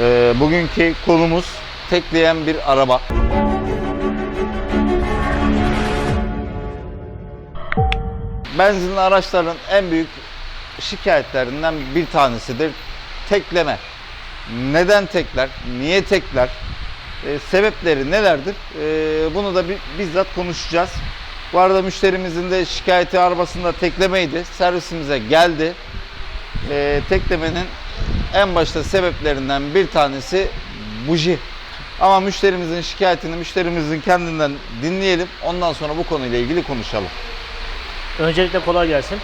Ee, bugünkü konumuz tekleyen bir araba. Benzinli araçların en büyük şikayetlerinden bir tanesidir tekleme. Neden tekler? Niye tekler? Ee, sebepleri nelerdir? Ee, bunu da bi- bizzat konuşacağız. Bu arada müşterimizin de şikayeti arabasında teklemeydi. Servisimize geldi. Ee, teklemenin en başta sebeplerinden bir tanesi buji. Ama müşterimizin şikayetini müşterimizin kendinden dinleyelim. Ondan sonra bu konuyla ilgili konuşalım. Öncelikle kolay gelsin.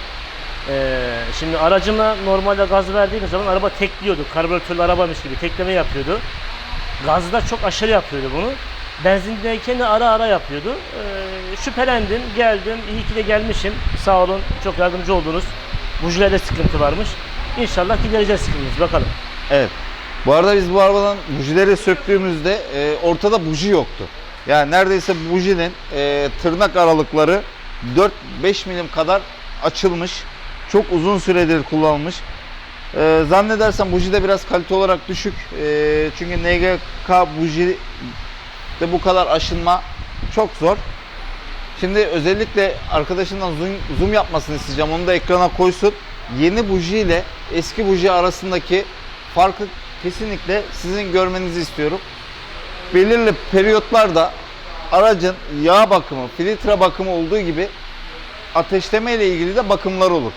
Ee, şimdi aracıma normalde gaz verdiğim zaman araba tekliyordu. Karbüratörlü arabaymış gibi tekleme yapıyordu. Gazda çok aşırı yapıyordu bunu. Benzindeyken de ara ara yapıyordu. Ee, şüphelendim, geldim. İyi ki de gelmişim. Sağ olun, çok yardımcı oldunuz. Bujilerde sıkıntı varmış. İnşallah gidereceğiz sıkıntımızı. Bakalım. Evet. Bu arada biz bu arabadan bujileri söktüğümüzde e, ortada buji yoktu. Yani neredeyse bujinin e, tırnak aralıkları 4-5 milim kadar açılmış. Çok uzun süredir kullanılmış. E, zannedersem buji de biraz kalite olarak düşük. E, çünkü NGK buji de bu kadar aşınma çok zor. Şimdi özellikle arkadaşından zoom, zoom yapmasını isteyeceğim. Onu da ekrana koysun. Yeni buji ile eski buji arasındaki farkı kesinlikle sizin görmenizi istiyorum. Belirli periyotlarda aracın yağ bakımı, filtre bakımı olduğu gibi ateşleme ile ilgili de bakımlar olur.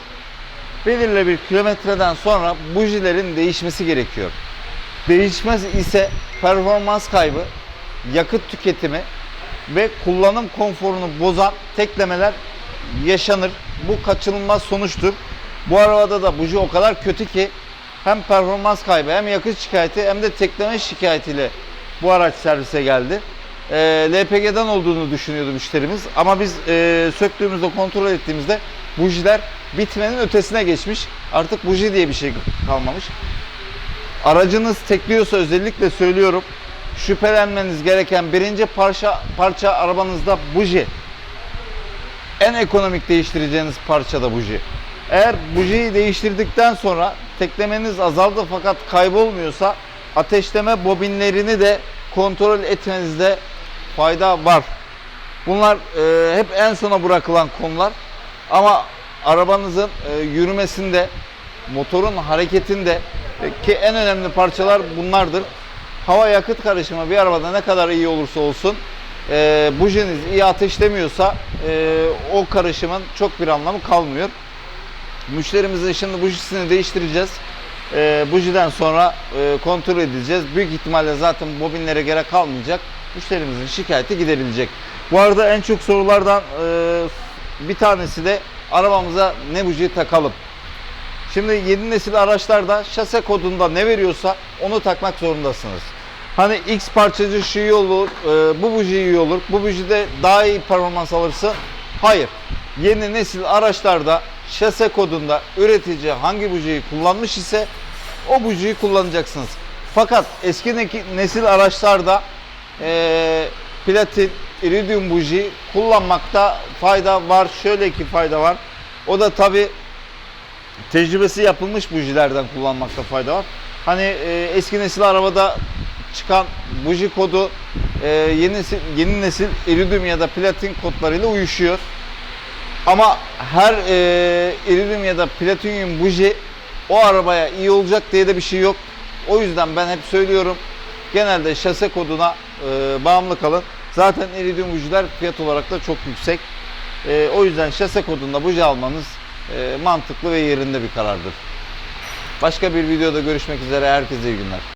Belirli bir kilometreden sonra bujilerin değişmesi gerekiyor. Değişmez ise performans kaybı, yakıt tüketimi ve kullanım konforunu bozan teklemeler yaşanır. Bu kaçınılmaz sonuçtur. Bu arabada da buji o kadar kötü ki hem performans kaybı hem yakıt şikayeti hem de tekleme şikayetiyle bu araç servise geldi. E, LPG'den olduğunu düşünüyordu müşterimiz ama biz e, söktüğümüzde kontrol ettiğimizde bujiler bitmenin ötesine geçmiş. Artık buji diye bir şey kalmamış. Aracınız tekliyorsa özellikle söylüyorum şüphelenmeniz gereken birinci parça parça arabanızda buji. En ekonomik değiştireceğiniz parça da buji. Eğer bujiyi değiştirdikten sonra teklemeniz azaldı fakat kaybolmuyorsa ateşleme bobinlerini de kontrol etmenizde fayda var. Bunlar e, hep en sona bırakılan konular. Ama arabanızın e, yürümesinde, motorun hareketinde e, ki en önemli parçalar bunlardır. Hava yakıt karışımı bir arabada ne kadar iyi olursa olsun e, bujiniz iyi ateşlemiyorsa e, o karışımın çok bir anlamı kalmıyor. Müşterimizin şimdi bujisini değiştireceğiz. E, bujiden sonra e, kontrol edeceğiz. Büyük ihtimalle zaten bobinlere gerek kalmayacak. Müşterimizin şikayeti giderilecek. Bu arada en çok sorulardan e, bir tanesi de arabamıza ne buji takalım. Şimdi yeni nesil araçlarda şase kodunda ne veriyorsa onu takmak zorundasınız. Hani X parçacı şu iyi olur, e, bu buji iyi olur, bu buji de daha iyi performans alırsın. Hayır. Yeni nesil araçlarda şase kodunda üretici hangi bujiyi kullanmış ise o bujiyi kullanacaksınız. Fakat eski nesil araçlarda e, platin, iridium buji kullanmakta fayda var. Şöyle ki fayda var. O da tabi tecrübesi yapılmış bujilerden kullanmakta fayda var. Hani e, eski nesil arabada çıkan buji kodu e, yeni yeni nesil iridium ya da platin kodlarıyla uyuşuyor. Ama her e, iridium ya da platinyum buji o arabaya iyi olacak diye de bir şey yok. O yüzden ben hep söylüyorum genelde şase koduna e, bağımlı kalın. Zaten iridium bujiler fiyat olarak da çok yüksek. E, o yüzden şase kodunda buji almanız e, mantıklı ve yerinde bir karardır. Başka bir videoda görüşmek üzere. Herkese iyi günler.